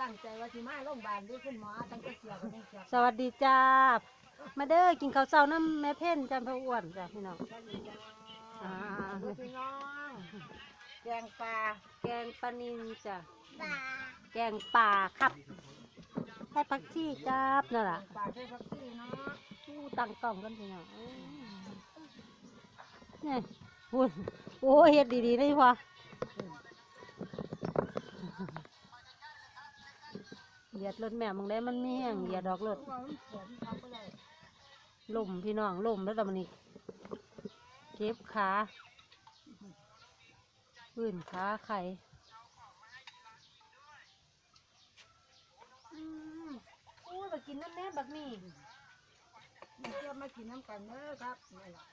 ตั้งใจว่าสิมาโรงพยาบาลด้วยคุณหมอตั้งแต่เสียกันยังเสียสวัสดีจ้า มาเด้อกินข้าวเช้าน้ำแม่เพ่นจ้าพ่ออ้วนจ้าพี่น้องอ่า พี่น้องแกงปลาแกงปลานินจ้ะแกงป่าครับให้พักที่จ้าบนั่นล่ะปลาใช้ผักชีเนาะอู้ตั้งกล้องกันพี่น้องเอ้ยเนี่ยพูดโอ้ยเฮ็ดดีๆได้พอ เหยียดรถแม่มึงได้มันมีแห้งเหยียดดอกรถล่มพี่น้องล่มแล้วแต่มันนี่เก็บขาพื้นขาไข่อืมอู้ไปกินน้ำแม่บักนี่มีเพื่อนมากินน้ำกันเด้อครับนี่ล่ะ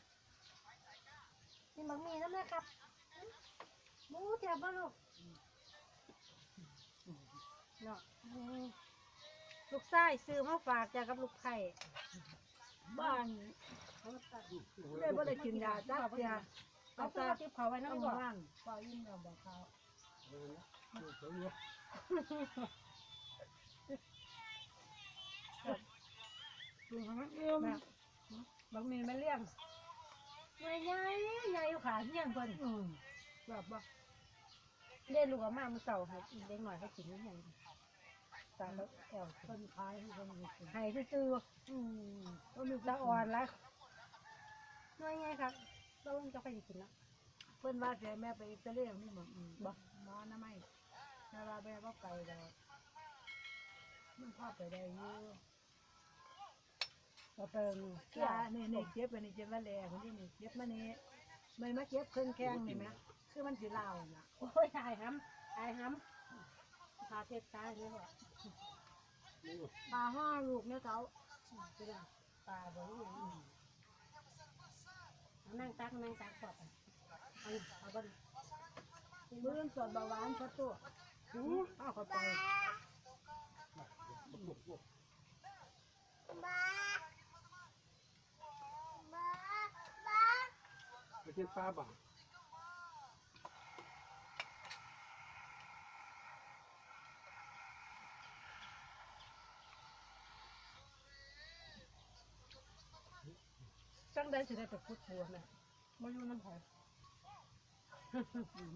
กินบักนี่น้ำแม่ครับมูเจ็บบ้าลูก เนาะอืมลูกไส้ซื้อมาฝากจ้ะกับลูกไข่บ้านเลยบ่ได้กินยาจักเสียเอาเอาตัวแต่ทิพเขาไว้ต้น้ำองก่อนว่างปล่อยยิ้มเราบอกเขาดูฮะเอิ่มแบบบางมีไม่เลี้ยงใหญ่ใหญ่ใหญ่อยู่ขาเที่ยงเพิ่นอืมแบบว่าเล่นลูกกับมามือเสาให้เด็กหน่อยให้กินนิดหนึ่ง ตาแล้วแอวคนขายให้คนมีกินให้ซื่ออืมก็มีๆละอ่อนละน้อยไงครับเราจะไปกินละเพิ่นว่าเสียแม่ไปอิตาลีนี่หมดอืมบ่หมอนะไม่แต่ว่าแม่บ่ไปดอกมันพอไปได้อยู่เราเติมยานี่นี่เจ็บไปนี่เจ็บมาแล้วคนที่นี่เจ็บมานี่มันมาเจ็บเครื่องแข้งนี่แหมคือมันสิลาวน่ะโอ้ยอายห้ำอายห้ำพาเทศตายเลยแหละ ปลาห้าลูกเนี่ยเขาไปละปลาบ่รู้นั่งตักนั่งตักปอดเอาเอาบนเบื้องส่วนเบาหวานชัดตัวหูเอาเข้าไปไปเก็บปลาบ่า จังได้สิได้ไปพุทธัวแม่มาอยู่น้ำไผ่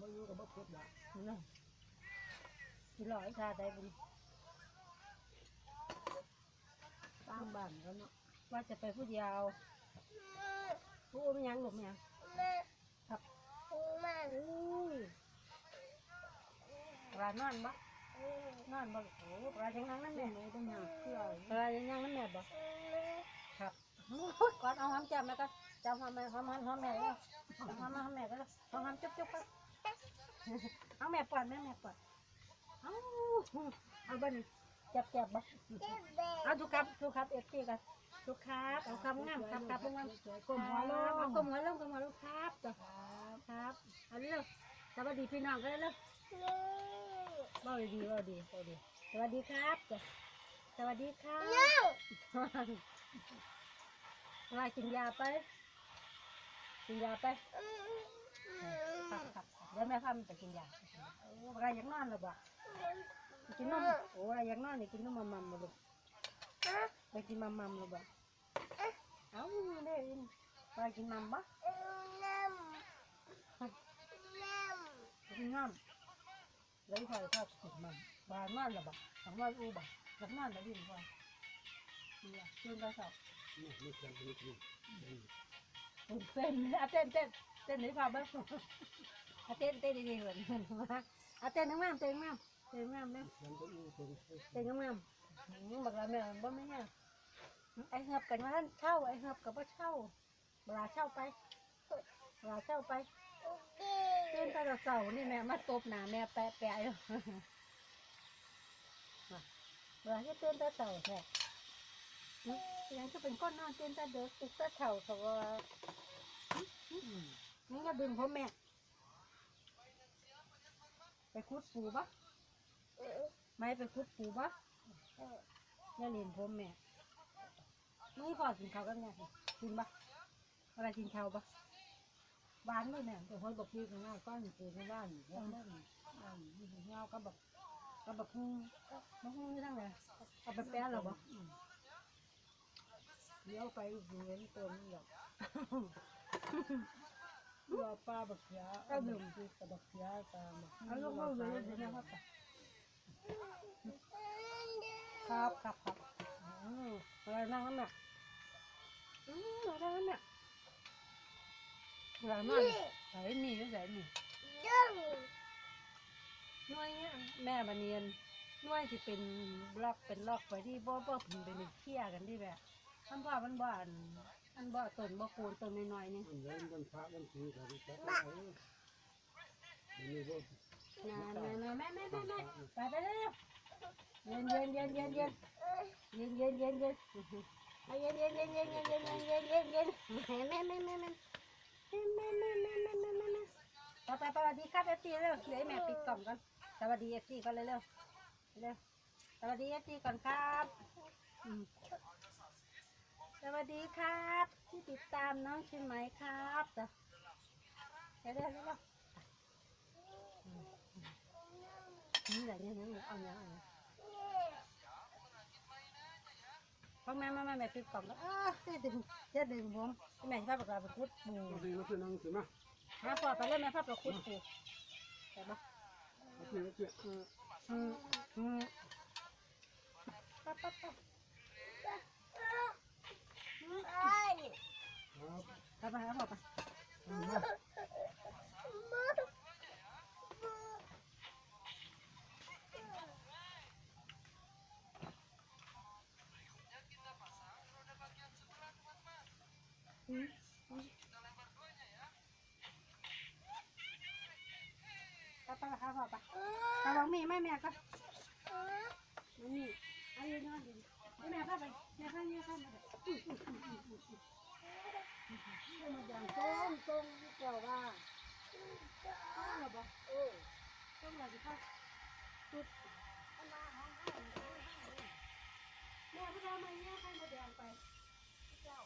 มาอยู่กับบ่พุทธละนั่นที่ลอยชาได้บุญตามบ้านกันเนาะว่าจะไปพูดยาวพูดไม่ยังหลบไม่ยังครับอู้ยปลานอนบ่นอนบ่โอ้ปลายังนั่งนั่นแม่เลยต้องหาเพื่อปลายังนั่งนั่นแม่บ่ครับ ก่อนเอาหอมจับแม่ก็จับหอมแม่หอมหอมหอมแม่แล้วหอมหอมหอมแม่ก็หอมหอมจุ๊บจุ๊บก็เอาแม่ปอดแม่แม่ปอดเอาเอาบ้านจับจับบ่เอาทุกครับทุกครับเอฟซีกันทุกครับเอาคำงามคำครับงามกลมหัวลเอางกลมหัวลงกลมหัวลงครับจ้ะครับเอาเร็วสวัสดีพี่น้องกันเร็วเบาดีเบาดีเบาดีสวัสดีครับจ้ะสวัสดีครับ ว่ากินยาไป กินยาไปครับครับเดี๋ยวแม่พามันไปกินยาโอ้อะไรยากนอนหรือเปล่ากินนมโอ้อะไรยากนอนนี่กินนมมัมมัมมาลูกไปกินมัมมัมหรือเปล่าเอ้าเด้อินไปกินมัมปะกินน้ำแล้วพอชอบกินมันบานมันละบะสองวันอูบะสองวันแล้วดินพอเนี่ยตื่นกระสอบ นี่เขียนนี่นี่เต้นอะเต้นเต้นเต้นหรือเปล่าบ้างอะเต้นเต้นดีๆเหมือนกันว่าอะเต้นน้ำมันเต้นน้ำเต้นน้ำเนี่ยเต้นน้ำมันบักละแม่บ่ไม่เนี่ยไอ้เหือบกันว่าท่านเช่าไอ้เหือบกับว่าเช่าเวลาเช่าไปเวลาเช่าไปเตื่นต่เสานี่แม่มาตบหนาแม่แปะแปะอยู่เวลาที่ตื่นต่เสาแท้ ยังจะเป็นก้อนนอนตื่นแต่เด็กตื่นแต่เสาร์เขาว่านี่ก็ดึงพ่อแม่ไปคุดปูปะไม่ไปคุดปูปะอย่าเล่นพ่อแม่มึงพอกินข้าวกันไงกินปะอะไรกินข้าวปะบ้านเลยเนี่แต่คนบอกพี่ข้างหน้าก้อนอยู่ข้างบ้านแล้วนั่นอ่ามีเงาก็แบบก็แบบฮึ่งบักฮึ่งนี่ทั้งเลยเอาไปแป้หรอบ่ เลี้ยวไปอยู่เห็นตัวมันหรอกรอป้าบักเขียก็ดื่มที่กับบักเขียตามเอาลูกเอาเลยเดี๋ยวนี้ครับครับครับครับอืมอะไรนั่งนั่นน่ะอืมอะไรนั่นน่ะอะไรนั่นใส่มีหรือใส่มีหน่วยเนี่ยแม่บาเนียนหน่วยที่เป็นบล็อกเป็นล็อกไปที่บ่บ่ถึงเป็นเที่ยกันที่แบบ มันบ่มันบ่อันมันบ่ต้นบ่โคนต้นน้อยๆนี่มันเล่นบนพระบนสีเขาที่จับเอาอันนี้ก็นะนะนะแม่แม่แม่แม่ไปไปเร็วเย็นเย็นเย็นเย็นเย็นเย็นเย็นเย็นเย็นเอาเย็นเย็นเย็นเย็นเย็นเย็นเย็นเย็นเย็นแม่แม่แม่แม่แม่แม่แม่แม่แม่แม่แม่แม่ไปไปสวัสดีครับเอฟซีเร็วเดี๋ยวแม่ปิดกล่องก่อนสวัสดีเอฟซีก่อนเร็วเร็วเร็วสวัสดีเอฟซีก่อนครับอืม สวัสดีครับ ที่ติดตามน้องชินไหมครับจ้ะเร็วเร็วเร็วเร็วนี่แหละนี่นี่เอาเนี่ยเอาเนี่ยพ่อแม่แม่แม่แม่ปิดกล่องแล้วเอ้าจะดึงจะดึงผมแม่ชอบปากกาไปคุดปูเอาสิมาเพื่อนนั่งสิมาแม่พอไปเล่นแม่ชอบไปคุดปูแต่ปะเอาสิเอาสิอืมอืมอืมปั๊บปั๊บปั๊บ Apa apa apa? Apa apa apa? Apa? Ayo. แม่พาไปแม่พาเนี่ยพามาอุ้ยอุ้ยอุ้ยอุ้ยอุ้ยอุ้ยมาอย่างตรงตรงนี่เจ้าว่ต้องหรอปะเออต้องหรอสิคะตุ๊ดมาห้องห้องแม่พามาเนี่ยพามาแดงไปเจ้า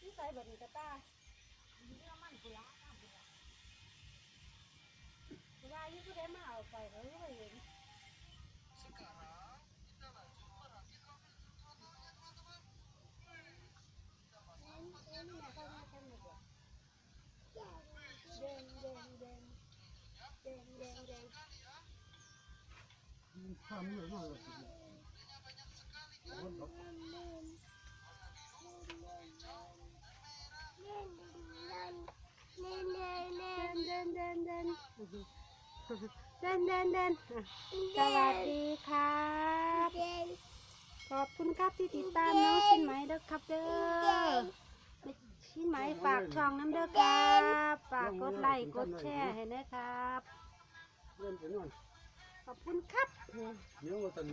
ที่ใส่แบบนี้กต้าเนื้อตุ๊ากุลาที่ด้มาเอาไปเขาไม่เห็น เดินเดินเดินอะสวัสดีครับ ขอบคุณครับที่ติดตามน้องชิ้นไม้เด้อครับเด้อชิ้นไม้ฝากช่องน้ำเด้อครับ ฝากกดไลค์กดแชร์ให้นะครับ เดินไปนอน ขอบคุณครับ เดี๋ยวว่าตอน